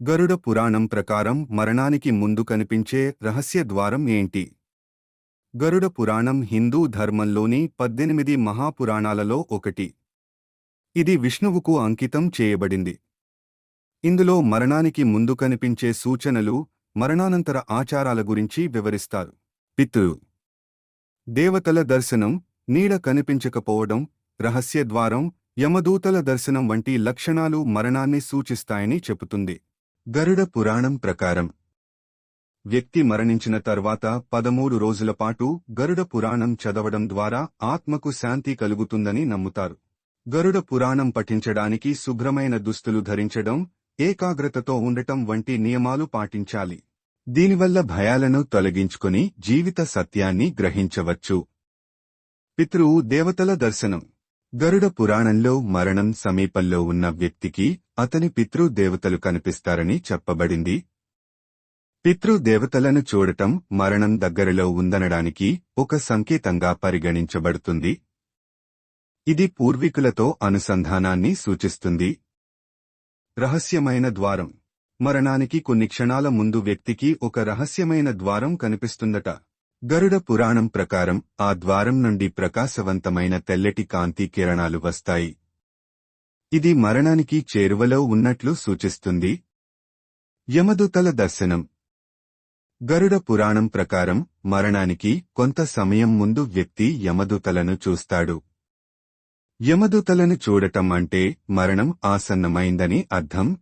గరుడ పురాణం ప్రకారం మరణానికి ముందు కనిపించే రహస్య ద్వారం ఏంటి? గరుడ పురాణం హిందూ ధర్మంలోని పద్దెనిమిది మహాపురాణాలలో ఒకటి. ఇది విష్ణువుకు అంకితం చేయబడింది. ఇందులో మరణానికి ముందు కనిపించే సూచనలు మరణానంతర ఆచారాల గురించి వివరిస్తారు. పితృ. దేవతల దర్శనం నీడ కనిపించకపోవడం రహస్య ద్వారం యమదూతల దర్శనం వంటి లక్షణాలు మరణాన్ని సూచిస్తాయని చెబుతుంది. గరుడ పురాణం ప్రకారం. వ్యక్తి మరణించిన తర్వాత పదమూడు రోజుల పాటు గరుడ పురాణం చదవడం ద్వారా ఆత్మకు శాంతి కలుగుతుందని నమ్ముతారు. గరుడ పురాణం పఠించడానికి శుభ్రమైన దుస్తులు ధరించడం ఏకాగ్రతతో ఉండటం వంటి నియమాలు పాటించాలి. దీనివల్ల భయాలను తొలగించుకుని జీవిత సత్యాన్ని గ్రహించవచ్చు. పితృ దేవతల దర్శనం. గరుడ పురాణంలో మరణం సమీపంలో ఉన్న వ్యక్తికి అతని పితృదేవతలు కనిపిస్తారని చెప్పబడింది. పితృదేవతలను చూడటం మరణం దగ్గరలో ఉందనడానికి ఒక సంకేతంగా పరిగణించబడుతుంది. ఇది పూర్వీకులతో అనుసంధానాన్ని సూచిస్తుంది. రహస్యమైన ద్వారం. మరణానికి కొన్ని క్షణాల ముందు వ్యక్తికి ఒక రహస్యమైన ద్వారం కనిపిస్తుందట. గరుడ పురాణం ప్రకారం ఆ ద్వారం నుండి ప్రకాశవంతమైన తెల్లటి కాంతి కిరణాలు వస్తాయి. ఇది మరణానికి చేరువలో ఉన్నట్లు సూచిస్తుంది. యమదుతల దర్శనం. గరుడ పురాణం ప్రకారం మరణానికి కొంత సమయం ముందు వ్యక్తి యమదుతలను చూస్తాడు. యమదుతలను చూడటం అంటే మరణం ఆసన్నమైందని అర్థం